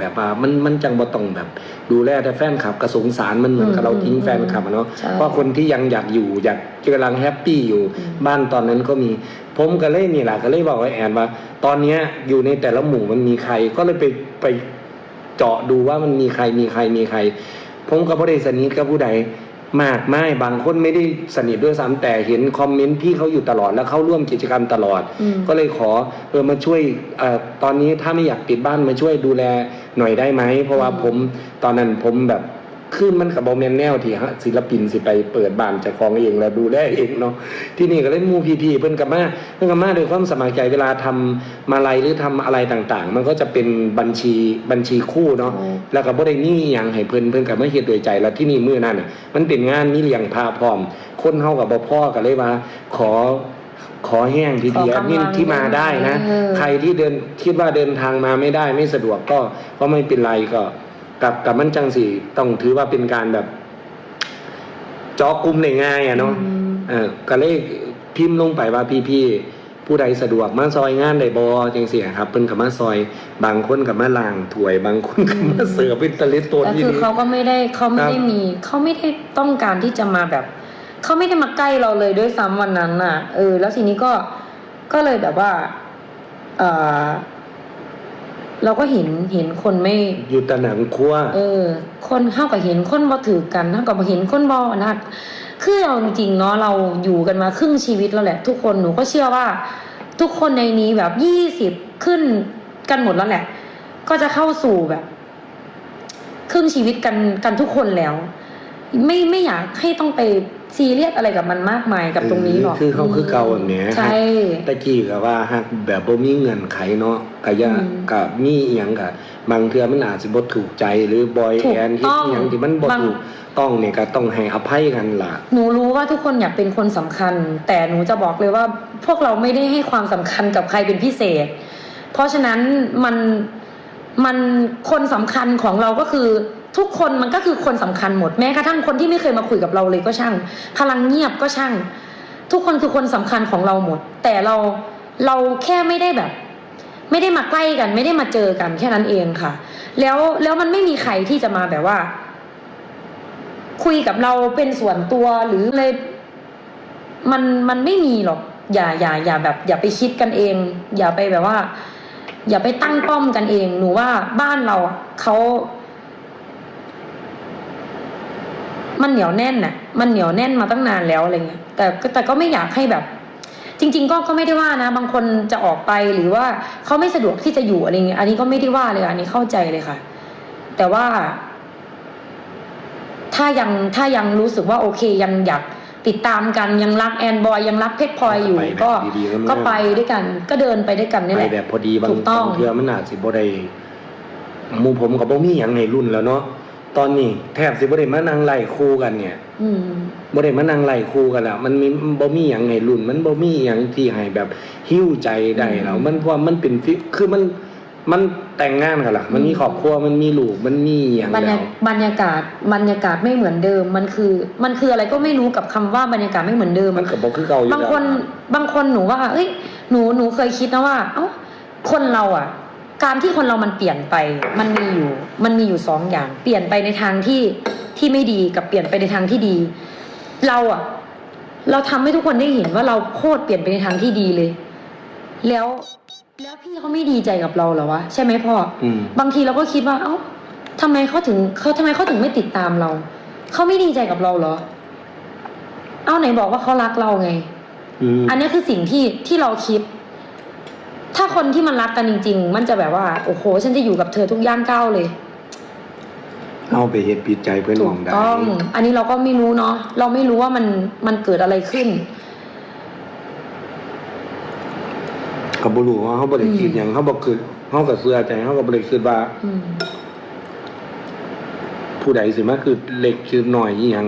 แบบว่ามันมันจังบ่ต้องแบบ ดูแลแต่แฟนคลับกระสงสารมันเหมือนกับเราทิ้งแฟนคลับอะเนาะใช่ เพราะคนที่ยังอยากอยู่อยากกำลังแฮปปี้อยู่อืมบ้านตอนนั้นก็มี ผมก็เลยนี่แหละก็เลยบอกว่าแอนว่า ตอนเนี้ยอยู่ในแต่ละหมู่มันมีใคร ก็เลยไปไปเจาะดูว่ามันมีใครมีใครมีใคร ผมก็บ่ได้สนิทกับผู้ใด มากไม่บางคนไม่ได้สนิทด้วยซ้ำแต่เห็นคอมเมนต์พี่เขาอยู่ตลอดแล้วเข้าร่วมกิจกรรมตลอดอืมก็เลยขอเออมาช่วยเอ่อตอนนี้ถ้าไม่อยากปิดบ้านมาช่วยดูแลหน่อยได้ไหมเพราะว่าอืมผมตอนนั้นผมแบบ ขึ้นมันกับบอมแมนแนวที่ฮะศิลปินสิไปเปิดบ้านเจะของเองแล้วดูแลเองเนาะที่นี่ก็เล่นมูพีพีเพิ่นกับมาเพิ่นกับมาโดวยความสมัครใจเวลาทำมาลัยหรือทำอะไรต่างๆ มันก็จะเป็นบัญชีบัญชีคู่เนาะใช่แล้วก็บ่ได้มีหยังให้เพิ่นเพิ่นก็มาเฮ็ดด้วยใจแล้วที่นี่มื้อนั้นน่ะมันเป็นงานมีเลี้ยงพาพร้อม คนเฮากับบ่พ่อก็เลยว่า ขอขอแห้งทีเดียวขอกำลังนี่ที่มาได้นะเออใครที่เดินคิดว่าเดินทางมาไม่ได้ไม่สะดวกก็ก็ไม่เป็นไรก็ กับกับมันจังสิต้องถือว่าเป็นการแบบเจอกลุ่มได้ง่ายอะเนาะอืมเออก็เลยพิมพ์ลงไปว่าพี่ๆผู้ใดสะดวกมาซอยงานได้บ่จังซี่ครับเพิ่นก็มาซอยบางคนก็มาล้างถ้วย บางคนก็มาเสิร์ฟเป็นตะลิตตัวแต่ที่คือนี่เขาก็ไม่ได้เขาไม่ครับได้มีเขาไม่ได้ต้องการที่จะมาแบบเขาไม่ได้มาใกล้เราเลยด้วยซ้ำวันนั้นน่ะ เออ แล้วทีนี้ก็ก็เลยแบบว่า เออ เราก็เห็นเห็นคนไม่ อยู่แตะหนังครัวเออ คนเข้ากับเห็นคนบ่ถือกันเท่ากับเห็นคนบ่นะคือเอาจริงๆเนาะเราอยู่กันมาครึ่งชีวิตแล้วแหละ ทุกคนหนูก็เชื่อว่า ทุกคนในนี้แบบยี่สิบขึ้นกันหมดแล้วแหละ ก็จะเข้าสู่แบบ ครึ่งชีวิตกันกันทุกคนแล้ว ไม่ไม่อยากให้ต้องไปซีเรียสอะไรกับมันมากมายกับตรงนี้หรอกคือเขาคือเก่าแบบเนี้ยใช่ตะกี้ก็ว่าฮักแบบบ่มีเงื่อนไขเนาะก็อย่าอืมก็มีอีหยังก็บางเทื่อมันอาจสิบ่ถูกใจหรือบอยถูกแอนเฮ็ดต้องอีหยังที่มันบ่บางถูกต้องเนี่ยก็ต้องให้อภัยกันล่ะ หนูรู้ว่าทุกคนอยากเป็นคนสำคัญ แต่หนูจะบอกเลยว่าพวกเราไม่ได้ให้ความสำคัญกับใครเป็นพิเศษ เพราะฉะนั้นมันมันคนสำคัญของเราก็คือ ทุกคนมันก็คือคนสำคัญหมดแม้กระทั่งคนที่ไม่เคยมาคุยกับเราเลยก็ช่าง พลังเงียบก็ช่าง ทุกคนคือคนสำคัญของเราหมด แต่เราเราแค่ไม่ได้แบบ ไม่ได้มาใกล้กัน ไม่ได้มาเจอกันแค่นั้นเองค่ะ แล้วแล้วมันไม่มีใครที่จะมาแบบว่า คุยกับเราเป็นส่วนตัวหรือเลย มันมันไม่มีหรอกอย่าอย่าอย่าแบบ อย่าไปคิดกันเอง อย่าไปแบบว่า อย่าไปตั้งป้อมกันเอง หนูว่าบ้านเราเขา มันเหนียวแน่นน่ะ มันเหนียวแน่นมาตั้งนานแล้วอะไรเงี้ย แต่ก็แต่ก็ไม่อยากให้แบบ จริง ๆ ก็ก็ไม่ได้ว่านะ บางคนจะออกไปหรือว่าเขาไม่สะดวกที่จะอยู่อะไรเงี้ย อันนี้ก็ไม่ได้ว่าเลยอะอันนี้เข้าใจเลยค่ะ แต่ว่า ถ้ายังถ้ายังรู้สึกว่าโอเคยังอยากติดตามกันยังรักแอนบอยยังรักเพชรพลอยอยู่ไปแบบก็ดีๆก็ไม่ก็ไปด้วยกัน ก็เดินไปด้วยกันนี่ไปแหละแบบพอดีบางถูกต้องบางเทื่อมันอาจสิบ่ได้หมู่ผมก็บ่มีหยังในรุ่นแล้วเนาะ ตอนนี้แทบสิบ่ได้มานั่งไล่คู่กันเนี่ยอืม บ่ได้มานั่งไล่คู่กันแล้วมันมีบ่มีหยังให้รุ่น มันบ่มีหยังที่ให้แบบหิ้วใจได้แล้วมันเพราะว่ามันเป็นฟิคือมันมันแต่งงานกันล่ะมันมีครอบครัวมันมีลูกมันมีหยังบรรแล้ยาวบรรยากาศบรรยากาศไม่เหมือนเดิม มันคือ มันคืออะไรก็ไม่รู้กับคำว่าบรรยากาศไม่เหมือนเดิม มันก็บ่คือเก่าอยู่บางคนแล้วบางคนหนูว่าเอ้ยหนูหนูเคยคิดนะว่า เอ้าคนเราอะ การที่คนเรามันเปลี่ยนไป มันมีอยู่ มันมีอยู่สองอย่าง เปลี่ยนไปในทางที่ที่ไม่ดีกับเปลี่ยนไปในทางที่ดี เราอะเราทำให้ทุกคนได้เห็นว่าเราโคตรเปลี่ยนไปในทางที่ดีเลย แล้วแล้วพี่เขาไม่ดีใจกับเราเหรอวะใช่ไหมพ่ออืมบางทีเราก็คิดว่า เอ้าทำไมเขาถึงเขาทำไมเขาถึงไม่ติดตามเรา เขาไม่ดีใจกับเราเหรอ เอ้าไหนบอกว่าเขารักเราไงอืมอันนี้คือสิ่งที่ที่เราคิด ถ้าคนที่มันรักกันจริง ๆ มันจะแบบว่า โอ้โห ฉันจะอยู่กับเธอทุกย่างก้าวเลย เอาไปเฮ็ดผิดใจเพิ่นถูมอกงได้ต้อง อันนี้เราก็ไม่รู้เนาะ เราไม่รู้ว่ามันมันเกิดอะไรขึ้น ก็บ่รู้ว่าเฮาบ่ได้คิดอืมหยังเฮาบ่คิดเฮาก็เชื่อใจเฮาก็บ่ได้คิดว่า อืม ผู้ใดสิมาคือเล็กคือน้อยอีหยัง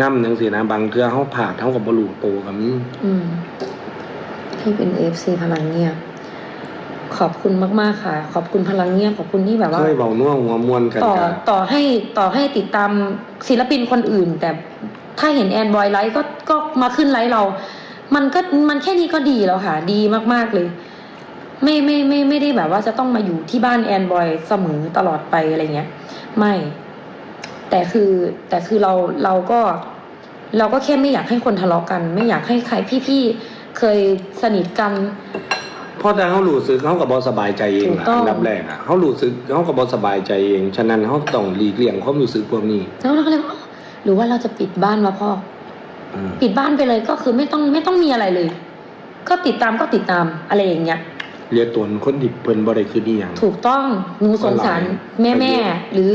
นำจังซี่นะบางเทื่อเฮาพลาดเฮาก็บ่รู้โตก็มีอืม พี่เป็นเอฟซีพลังเงียบ ขอบคุณมาก ๆ ค่ะ ขอบคุณพลังเงียบขอบคุณที่แบบว่า เคยเว้านัวหัวม่วนกันต่อก็ต่อให้ต่อให้ติดตามศิลปินคนอื่น แต่ถ้าเห็นแอนบอยไลฟ์ก็ก็มาขึ้นไลฟ์เรา มันก็มันแค่นี้ก็ดีแล้วค่ะ ดีมาก ๆ เลย ไม่ไม่ไม่ไม่ได้แบบว่าจะต้องมาอยู่ที่บ้านแอนบอยเสมอตลอดไปอะไรเงี้ย ไม่ แต่คือแต่คือเราเราก็ เราก็แค่ไม่อยากให้คนทะเลาะกัน ไม่อยากให้ใครพี่ๆ เคยสนิทกัน เพราะถ้าเขาหลุดซึกเขากับบอสบายใจเองถูกอะต้อง อันดับแรกอะเขาหลุดซึกเขากับบอสบายใจเอง ฉะนั้นเขาต้องหลีกเลี่ยงความรู้สึกพวกนี้แล้วเราก็เลยว่าหรือว่าเราจะปิดบ้านวะพ่อ อืมปิดบ้านไปเลยก็คือไม่ต้องไม่ต้องมีอะไรเลย ก็ติดตามก็ติดตามอะไรอย่างเงี้ย เรียกตัวคนที่เพิ่นบ่ได้คือนี่ยังถูกต้องหนูสงสารแม่แม่ๆหรือ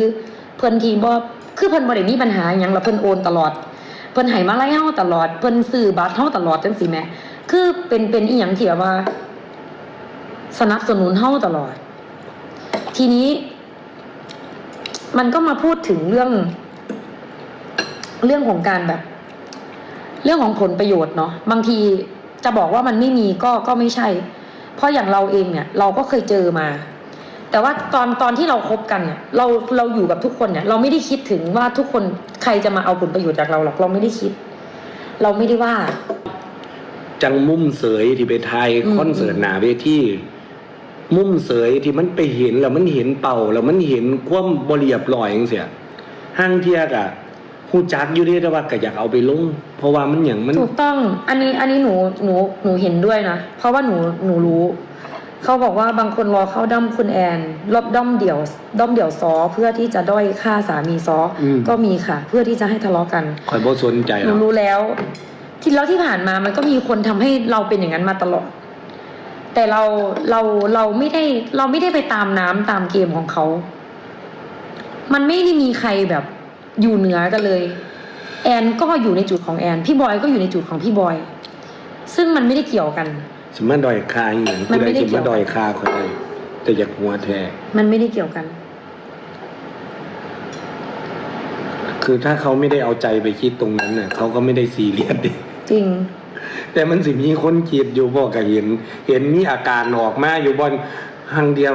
เพิ่นทีบ่คือเพิ่นบ่ได้มีปัญหาหยังแล้วเพิ่นโอนตลอด เพิ่นให้มาไล่เฮาตลอด เพิ่นซื้อบัตรเฮาตลอดจังซี่แหม่ คือเป็นเป็นอีหยังที่แบบว่า สนับสนุนเฮาตลอด ทีนี้ มันก็มาพูดถึงเรื่อง เรื่องของการแบบ เรื่องของผลประโยชน์เนาะบางทีจะบอกว่ามันไม่มีก็ก็ไม่ใช่ เพราะอย่างเราเองเนี่ย เราก็เคยเจอมา แต่ว่าตอนตอนที่เราคบกันเนี่ยเราเราอยู่กับทุกคนเนี่ย เราไม่ได้คิดถึงว่าทุกคนใครจะมาเอาผลประโยชน์จากเราหรอกเราไม่ได้คิด เราไม่ได้ว่า จังมุมเสยที่ไปไทยอืมคอนเสิร์ตหนาเวทีมุมเสยที่มันไปเห็นแล้วมันเห็นเป่าแล้วมันเห็นความบ่เรียบร้อยจังเสียห้างเทียกอะฮู้จักอยู่เด้แต่ว่าก็อยากเอาไปลงเพราะว่ามันหยังมันถูกต้อง อันนี้อันนี้หนูหนูหนูเห็นด้วยนะเพราะว่าหนูหนูรู้ เขาบอกว่าบางคนรอเข้าด้อมคุณแอนรอบด้อมเดี่ยวด้อมเดี่ยวซอเพื่อที่จะด้อยค่าสามีซออมก็มีค่ะ เพื่อที่จะให้ทะเลาะกันคอยบ่สนใจหหรนูอกรู้แล้ว ที่แล้วที่ผ่านมามันก็มีคนทำให้เราเป็นอย่างนั้นมาตลอด แต่เราเราเราไม่ได้เราไม่ได้ไปตามน้ำตามเกมของเขา มันไม่ได้มีใครแบบอยู่เหนือกันเลย แอนก็อยู่ในจุดของแอน พี่บอยก็อยู่ในจุดของพี่บอย ซึ่งมันไม่ได้เกี่ยวกันสิมาดอยคาอหย่างมันผู้ใดไม่ได้สิเกี่มายวดอยคาคนใดแต่อยากหัวแท้มันไม่ได้เกี่ยวกัน คือถ้าเขาไม่ได้เอาใจไปคิดตรงนั้นน่ะเขาก็ไม่ได้ซีเรียสดิ จริง แต่มันสิมีคนคิดอยู่บอกก็เห็น เห็นมีอาการออกมาอยู่บนหางเดียว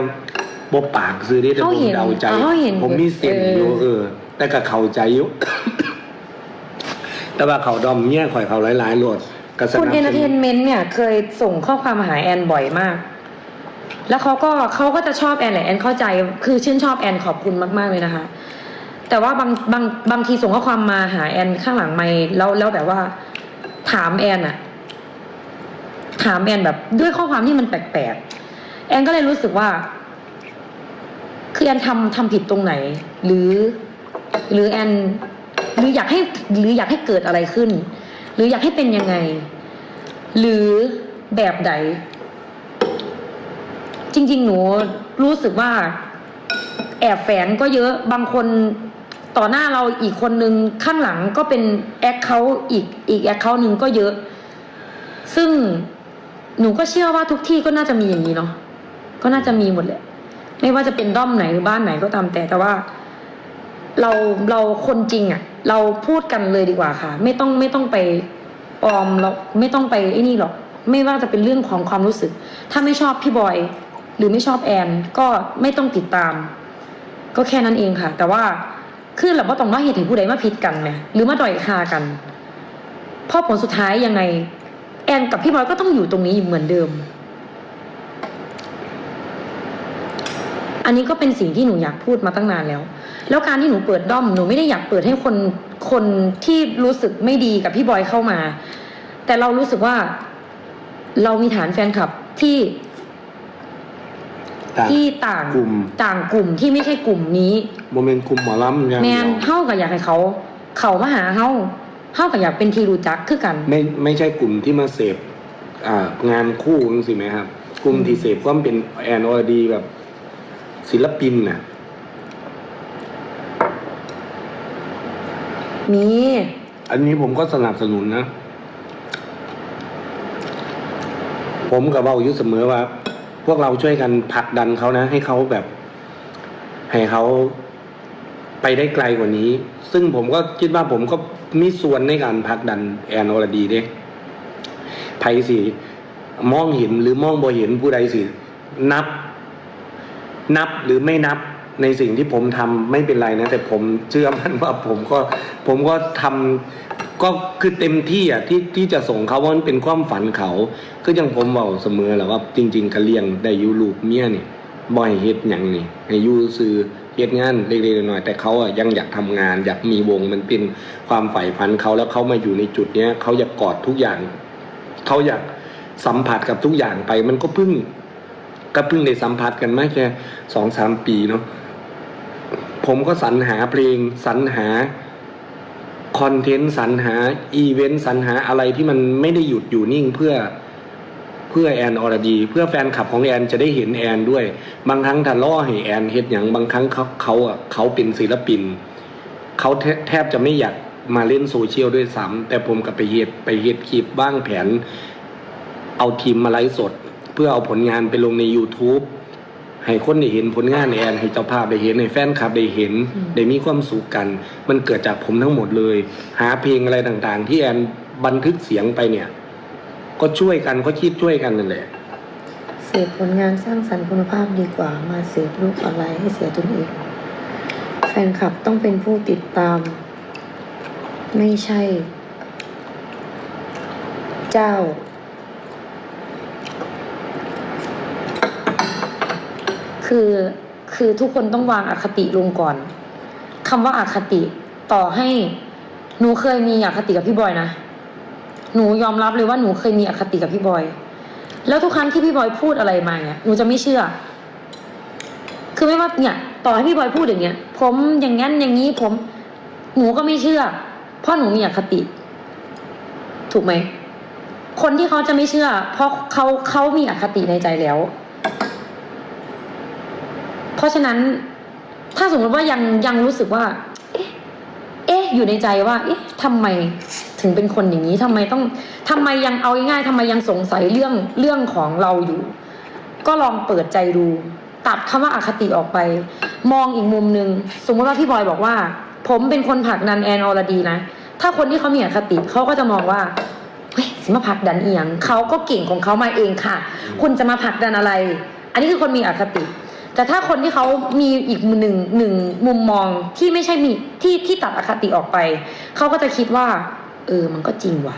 บ่ปากซื้อได้แต่ผเขามเห็นเดาใจเขาเห็นผมมีเส้นอยู่เออ เออ แต่ก็เข้าใจอยู่ แต่ว่าเขาดอมเนี่ยข่อยเขาหลายๆโหลดกระสคุณนับเอนสเตอร์เทนุนนเมนต์เนี่ยเคยส่งข้อความมาหาแอนบ่อยมาก แล้วเขาก็เขาก็จะชอบแอนแหละแอนเข้าใจ คือชื่นชอบแอนขอบคุณมากๆเลยนะคะ แต่ว่าบางบางบางทีส่งข้อความมาหาแอนข้างหลังไม่แล้วแล้วแบบว่า ถามแอนอะถามแอนแบบ ด้วยข้อความที่มันแปลกๆแอนก็เลยรู้สึกว่าคือแอนทำทำผิดตรงไหน หรือ หรือแอนหรืออยากให้หรืออยากให้เกิดอะไรขึ้น หรืออยากให้เป็นยังไง หรือแบบใดจริง ๆ หนูรู้สึกว่า แอบแฝงก็เยอะบางคน ต่อหน้าเราอีกคนนึงข้างหลังก็เป็นแอคเคาอีกอีกแอคเคาหนึ่งก็เยอะ ซึ่งหนูก็เชื่อว่าทุกที่ก็น่าจะมีอย่างนี้เนาะก็น่าจะมีหมดแหละไม่ว่าจะเป็นด้อมไหนหรือบ้านไหนก็ตามแต่แต่ว่า เราเราคนจริงอะ่ะ เราพูดกันเลยดีกว่าค่ะ ไม่ต้องไม่ต้องไปปลอมเราไม่ต้องไปไอ้นี่หรอก ไม่ว่าจะเป็นเรื่องของความรู้สึก ถ้าไม่ชอบพี่บอย หรือไม่ชอบแอน ก็ไม่ต้องติดตาม ก็แค่นั้นเองค่ะ แต่ว่า คือเราก็ต้องว่าเหตุถึงผู้ใดมาผิดกันไหมหรือมาด่อยคากันพราะผลสุดท้ายยังไง แอนกับพี่บอยก็ต้องอยู่ตรงนี้เหมือนเดิม อันนี้ก็เป็นสิ่งที่หนูอยากพูดมาตั้งนานแล้ว แล้วการที่หนูเปิดด้อมหนูไม่ได้อยากเปิดให้คนคนที่รู้สึกไม่ดีกับพี่บอยเข้ามา แต่เรารู้สึกว่า เรามีฐานแฟนคลับที่ ต่างที่ต่างกลุ่ม ต่างกลุ่มที่ไม่ใช่กลุ่มนี้โมเมนต์กลุ่มหมอลำอย่างแมเดียนวเฮากับอยากให้เขา เขามาหาเฮาเฮากับอยากเป็นที่รู้จักคือกัน ไม่ไม่ใช่กลุ่มที่มาเสพอ่างานคู่นึงสิไหมครับ กลุ่มที่เสพก็เป็นแอนอรดีแบบ ศิลปินน่ะ มีอันนี้ผมก็สนับสนุนนะ ผมกับเบาอยู่เสมอว่า พวกเราช่วยกันผลักดันเขานะ ให้เขาแบบ ให้เขาไปได้ไกลกว่านี้ ซึ่งผมก็คิดว่าผมก็มีส่วนในการผลักดันแอนอรดีเด้ไพสิมองเห็นหรือมองบ่เห็นผู้ใดสินับ นับหรือไม่นับในสิ่งที่ผมทำไม่เป็นไรนะ แต่ผมเชื่อมั่นว่าผมก็ผมก็ท ก็คือเต็มที่อะที่ที่จะส่งเขาว่ามันเป็นความฝันเขาก็ยังผมบอกเสมอแหละว่าจริงๆกะเลียงได้อยู่ลูกเมียนี่บ่อยเฮ็ดหยังนี่ให้อยู่ซื้อเฮ็ดงานเล็กๆน้อยๆแต่เขาอะยังอยากทำงาน อยากมีวงมันเป็นความใฝ่ฝันเขาแล้วเขามาอยู่ในจุดเนี้ยเขาอยากกอดทุกอย่างเขาอยากสัมผัสกับทุกอย่างไป มันก็เพิ่งก็เพิ่งได้สัมผัสกันมาแค่สองสามปีเนาะผมก็สรรหาเพลงสรรหา คอนเทนต์สรรหา อีเวนต์สรรหาอะไรที่มันไม่ได้หยุดอยู่นิ่งเพื่อเพื่อแอนอรดี เพื่อแฟนคลับของแอนจะได้เห็นแอนด้วย บางครั้งถ้าล่อให้แอนเฮ็ดอย่างบางครั้งเขาเขาอะเขาเป็นศิลปิน เขาแทแทบจะไม่อยากมาเล่นโซเชียลด้วยซ้ำแต่ผมกับไปเฮ็ดไปเฮ็ดคลิปบ้างแผน เอาทีมมาไลฟ์สด เพื่อเอาผลงานไปลงใน YouTube ให้คนได้เห็นผลงานแอนให้เจ้าภาพได้เห็นให้แฟนคลับได้เห็นอืมได้มีความสุขกัน มันเกิดจากผมทั้งหมดเลย หาเพลงอะไรต่างๆ ที่แอนบันทึกเสียงไปเนี่ย ก็ช่วยกันก็คิดช่วยกันนั่นแหละ เสพผลงานสร้างสรรค์คุณภาพดีกว่า มาเสพรูปออนไลน์ให้เสียตนเองแฟนคลับต้องเป็นผู้ติดตาม ไม่ใช่ เจ้า คือคือทุกคนต้องวางอคติลงก่อนคำว่าอาคติต่อให้หนูเคยมีอคติกับพี่บอยนะหนูยอมรับเลยว่าหนูเคยมีอคติกับพี่บอย แล้วทุกครั้งที่พี่บอยพูดอะไรมาเนี่ยหนูจะไม่เชื่อ คือไม่ว่าเนี่ย ต่อให้พี่บอยพูดอย่างเงี้ย ผมอย่างงั้นอย่างนี้ผม หนูก็ไม่เชื่อ เพราะหนูมีอคติ ถูกไหมคนที่เขาจะไม่เชื่อ เพราะเขาเขามีอคติในใจแล้ว เพราะฉะนั้นถ้าสมมติว่ายังยังรู้สึกว่าเอ๊ะเอ๊ะอยู่ในใจว่า เอ๊ะทำไมถึงเป็นคนอย่างนี้ทำไมต้องทำไมยังเอาง่ายๆทำไมยังสงสัยเรื่องเรื่องของเราอยู่ ก็ลองเปิดใจดู ตัดคำว่าอาคติออกไป มองอีกมุมหนึ่งสมมติว่าพี่บอยบอกว่า ผมเป็นคนผลักดันแอนอรดีนะถ้าคนที่เขามีอคติเขาก็จะมองว่าเฮ้ยสิมาผลักดันเอียงเขาก็เก่งของเขามาเองค่ะ คุณจะมาผลักดันอะไร อันนี้คือคนมีอคติ แต่ถ้าคนที่เขามีอีกหนึ่งหนึ่งมุมมองที่ไม่ใช่มีที่ที่ตัดอคติออกไป เขาก็จะคิดว่า เออ มันก็จริงว่ะ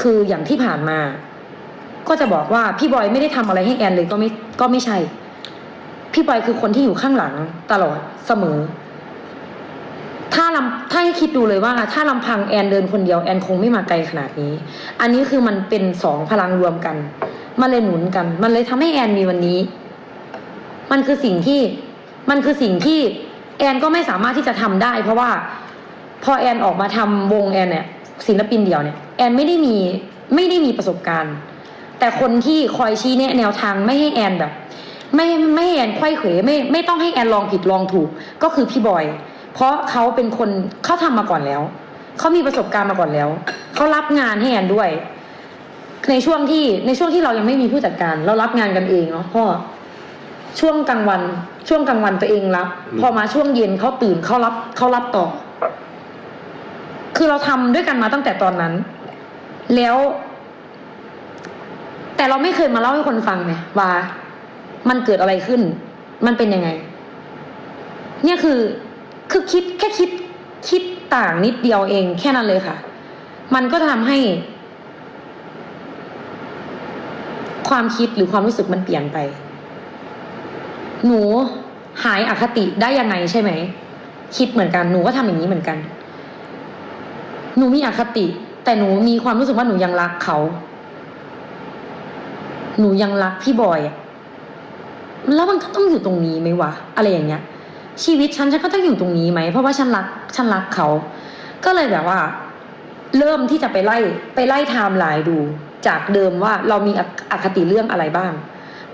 คืออย่างที่ผ่านมา ก็จะบอกว่าพี่บอยไม่ได้ทำอะไรให้แอนเลยก็ไม่ก็ไม่ใช่ พี่บอยคือคนที่อยู่ข้างหลังตลอดเสมอ ถ้าลำถ้าให้คิดดูเลยว่า ถ้าลำพังแอนเดินคนเดียวแอนคงไม่มาไกลขนาดนี้ อันนี้คือมันเป็นสองพลังรวมกัน มันเลยหนุนกัน มันเลยทำให้แอนมีวันนี้ มันคือสิ่งที่มันคือสิ่งที่แอนก็ไม่สามารถที่จะทำได้ เพราะว่าพอแอนออกมาทำวงแอนเนี่ยศิลปินเดี่ยวเนี่ยแอนไม่ได้มีไม่ได้มีประสบการณ์ แต่คนที่คอยชี้แนะแนวทางไม่ให้แอนแบบ ไม่ไม่ให้แอนไขว้เขวไม่ไม่ต้องให้แอนลองผิดลองถูกก็คือพี่บอย เพราะเขาเป็นคนเขาทำมาก่อนแล้วเขามีประสบการณ์มาก่อนแล้วเขารับงานให้แอนด้วย ในช่วงที่ในช่วงที่เรายังไม่มีผู้จัดการ เรารับงานกันเองเนาะพ่อ ช่วงกลางวัน ช่วงกลางวันตัวเองรับอืมพอมาช่วงเย็นเขาตื่นเขารับเขารับต่อ คือเราทำด้วยกันมาตั้งแต่ตอนนั้น แล้ว แต่เราไม่เคยมาเล่าให้คนฟังไงว่ามันเกิดอะไรขึ้น มันเป็นยังไง เนี่ยคือคือคิดแค่คิดคิดต่างนิดเดียวเอง แค่นั้นเลยค่ะ มันก็ทำให้ ความคิดหรือความรู้สึกมันเปลี่ยนไป หนูหายอคติได้ยังไงใช่ไหม คิดเหมือนกัน หนูก็ทำอย่างนี้เหมือนกัน หนูมีอคติ แต่หนูมีความรู้สึกว่าหนูยังรักเขา หนูยังรักพี่บอยอะแล้วมันก็ต้องอยู่ตรงนี้ไหมวะ อะไรอย่างเงี้ย ชีวิตฉันฉันก็ต้องอยู่ตรงนี้ไหม เพราะว่าฉันรัก ฉันรักเขา ก็เลยแบบว่า เริ่มที่จะไปไล่ ไปไล่ไทม์ไลน์ดู จากเดิมว่าเรามีออคติเรื่องอะไรบ้าง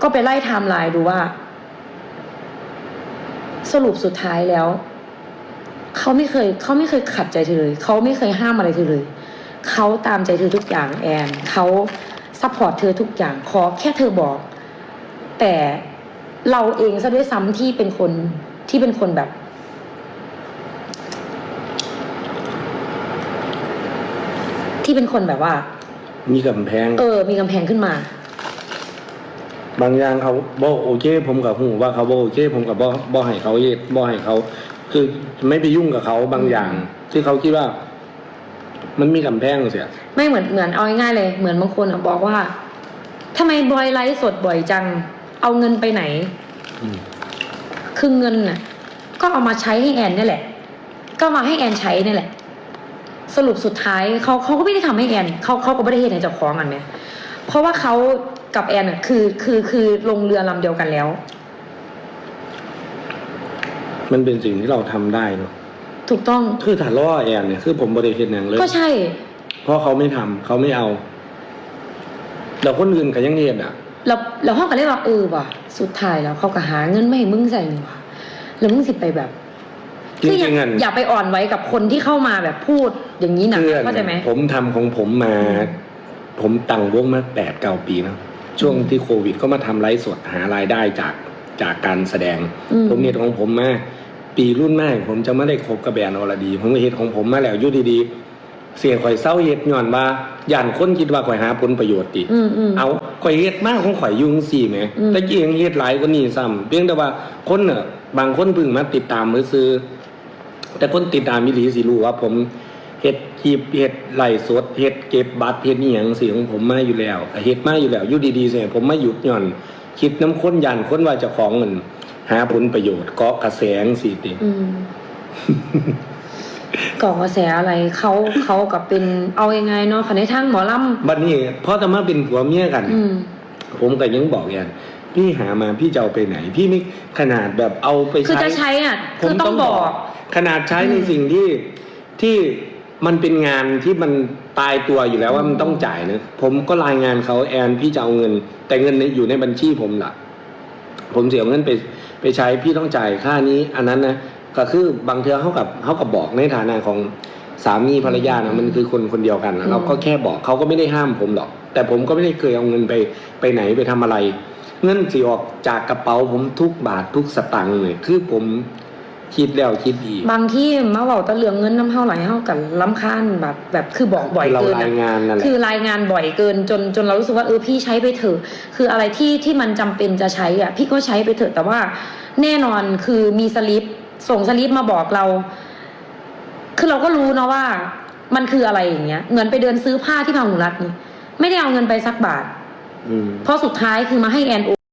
ก็ไปไล่ไทม์ไลน์ดูว่า สรุปสุดท้ายแล้ว เขาไม่เคยเขาไม่เคยขัดใจเธอเลยเขาไม่เคยห้ามอะไรเธอเลยเขาตามใจเธอทุกอย่างแอนเขาซัพพอร์ตเธอทุกอย่างขอแค่เธอบอก แต่เราเองซะด้วยซ้ำที่เป็นคนที่เป็นคนแบบ ที่เป็นคนแบบว่า มีกำแพง เออ มีกำแพงขึ้นมา บางอย่างเขาบอกโอเค ผมกับหูว่าเขาบอกโอเค ผมกับบ่บ่ให้เขาเย็ดบ่ให้เขา คือไม่ไปยุ่งกับเขาบางอย่าง ที่เขาคิดว่า มันมีกำแพงเสียไม่เหมือนเหมือนเอาง่ายๆเลย เหมือนบางคนอะบอกว่าทำไมบอยไลฟ์สดบ่อยจัง เอาเงินไปไหนคือเงินน่ะ ก็เอามาใช้ให้แอนนี่แหละ ก็มาให้แอนใช้นี่แหละ สรุปสุดท้ายเขาเขาก็ไม่ได้ทำให้แอนเขาเขาก็ไม่ได้เห็นในเจ้าของอันเนี้ยเพราะว่าเขา กับแอนอะคือคือคือลงเรือลำเดียวกันแล้ว มันเป็นสิ่งที่เราทำได้เนาะถูกต้องคือถ้าล่อแอนเนี่ยคือผมบริเฮ็ดอย่างเลยก็ใช่ เพราะเขาไม่ทำเขาไม่เอาแต่คนอื่นก็ยังเฮ็ดอะ แล้วแล้วห้องก็เลยว่าเออว่ะสุดท้ายแล้วเขาก็หาเงินไม่ให้มึงใส่นี่ว่ะแล้วมึงสิไปแบบจริคืออย่างๆอะ อย่าไปอ่อนไว้กับคนที่เข้ามาแบบพูดอย่างนี้นะเพื่อนเข้าใจไหมผมทำของผมมา ผมตั้งวงมาแปดเก้าปีนะ ช่วงที่โควิด ก็มาทำไลฟ์สดหารายได้จากจากการแสดง อืม ผมเฮ็ดของผมมาปีรุ่นแม่ผมจะไม่ได้คบกับแบรนด์อรดี ผมก็เฮ็ดของผมมาแล้วอยู่ดีๆ เสียข่อยเศร้าเฮ็ดย้อนว่าย่านคนคิดว่าข่อยหาผลประโยชน์ติ อืมอืม เอาข่อยเฮ็ดมากของข่อยอยุ่จั่งสี่แหมอืม แต่กี้ยังเฮ็ดหลายกว่านี้ซ้ำเพียงแต่ว่าคนน่ะบางคนเพิ่งมาติดตามมือซื้อแต่คนติดตามมิลีสิรู้ว่าผม เฮ็ดคลิปเฮ็ดไลฟ์สดเฮ็ดเก็บบัตรเฮ็ดนี่หยังสิของผมมาอยู่แล้วก็เฮ็ดมาอยู่แล้วอยู่ดีๆเสียผมมาหยุดหย่อน คิดน้ำค้นยันค้นว่าเจ้าของเงินหาผลประโยชน์เกาะกระแสงสิติอืมก่อกระแสอะไรเขาเขากับเป็นเอายังไงเนาะคันในทางหมอลบัดนี้พอจะมาเป็นผัวเมียกันำอืมผมก็ยังบอกอย่างพี่หามาพี่จะเอาไปไหน พี่ไม่ขนาดแบบเอาไปคือใช้จะใช้อะผคือมต้องบอก ขนาดใช้ในอืมสิ่งที่ที่ มันเป็นงานที่มันตายตัวอยู่แล้วว่ามันต้องจ่ายนะผมก็รายงานเขาแอนพี่จะเอาเงิน แต่เงินในอยู่ในบัญชีผมล่ะ ผมเสียเงินไปไปใช้พี่ต้องจ่ายค่านี้ อันนั้นนะก็คือบางเทือเขากับเขากับบอกในฐานะของสามีภรรยานะมันคือคนคนเดียวกันนะเราก็แค่บอกเขาก็ไม่ได้ห้ามผมหรอก แต่ผมก็ไม่ได้เคยเอาเงินไปไปไหนไปทำอะไร เงินสิออกจากกระเป๋าผมทุกบาททุกสตังค์เลยคือผม คิดแล้วคิดอีก บางที่มาบอกตะเลืองเงินน้ำเท่าไหร่เท่ากันล้ำค้านแบบแบบคือบอกบ่อยเราเกินราอะยงานนั่นแหละ คือรายงานบ่อยเกินจนจนเรารู้สึกว่าเออพี่ใช้ไปเถอะคืออะไรที่ที่มันจำเป็นจะใช้อะพี่ก็ใช้ไปเถอะแต่ว่าแน่นอนคือมีสลิปส่งสลิปมาบอกเรา คือเราก็รู้เนาะว่า มันคืออะไรอย่างเงี้ยเหมือนไปเดินซื้อผ้าที่พาหุรัตน์นี่ไม่ได้เอาเงินไปสักบาท อืม เพราะสุดท้ายคือมาให้แอนโอ